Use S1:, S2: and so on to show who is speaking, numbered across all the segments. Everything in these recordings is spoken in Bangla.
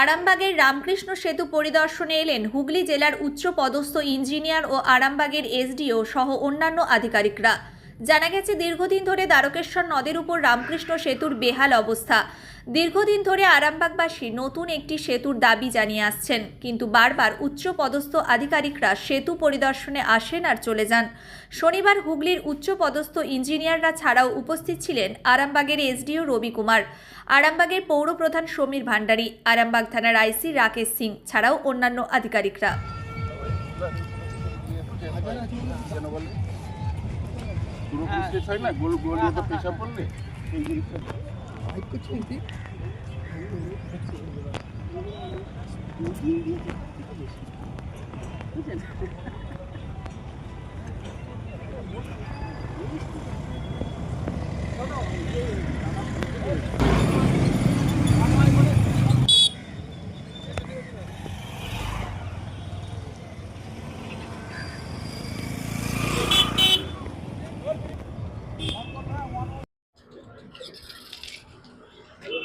S1: আরামবাগের রামকৃষ্ণ সেতু পরিদর্শনে এলেন হুগলি জেলার উচ্চ পদস্থ ইঞ্জিনিয়ার ও আরামবাগের এসডিও সহ অন্যান্য আধিকারিকরা। জানা গেছে, দীর্ঘদিন ধরে দ্বারকেশ্বর নদের উপর রামকৃষ্ণ সেতুর বেহাল অবস্থা। দীর্ঘদিন ধরে আরামবাগবাসী নতুন একটি সেতুর দাবি জানিয়ে আসছেন, কিন্তু বারবার উচ্চপদস্থ আধিকারিকরা সেতু পরিদর্শনে আসেন আর চলে যান। শনিবার হুগলির উচ্চপদস্থ ইঞ্জিনিয়াররা ছাড়াও উপস্থিত ছিলেন আরামবাগের এসডিও রবি কুমার, আরামবাগের পৌরপ্রধান সমীর ভান্ডারী, আরামবাগ থানার আইসি রাকেশ সিং ছাড়াও অন্যান্য আধিকারিকরা।
S2: পুরো পিসেস হয় না? গোল গোল তো পেশা পড়লে জিনিসটা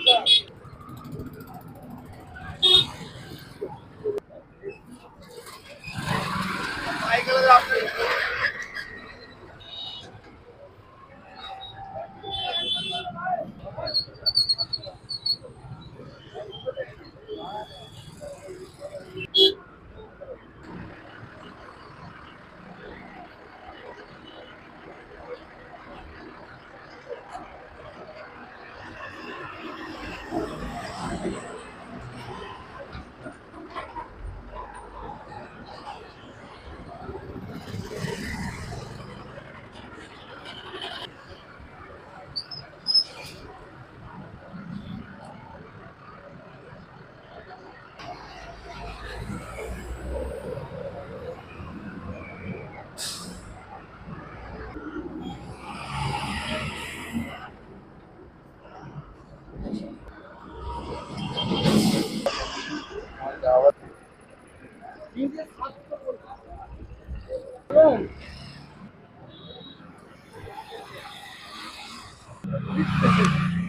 S2: yeah. Thank you.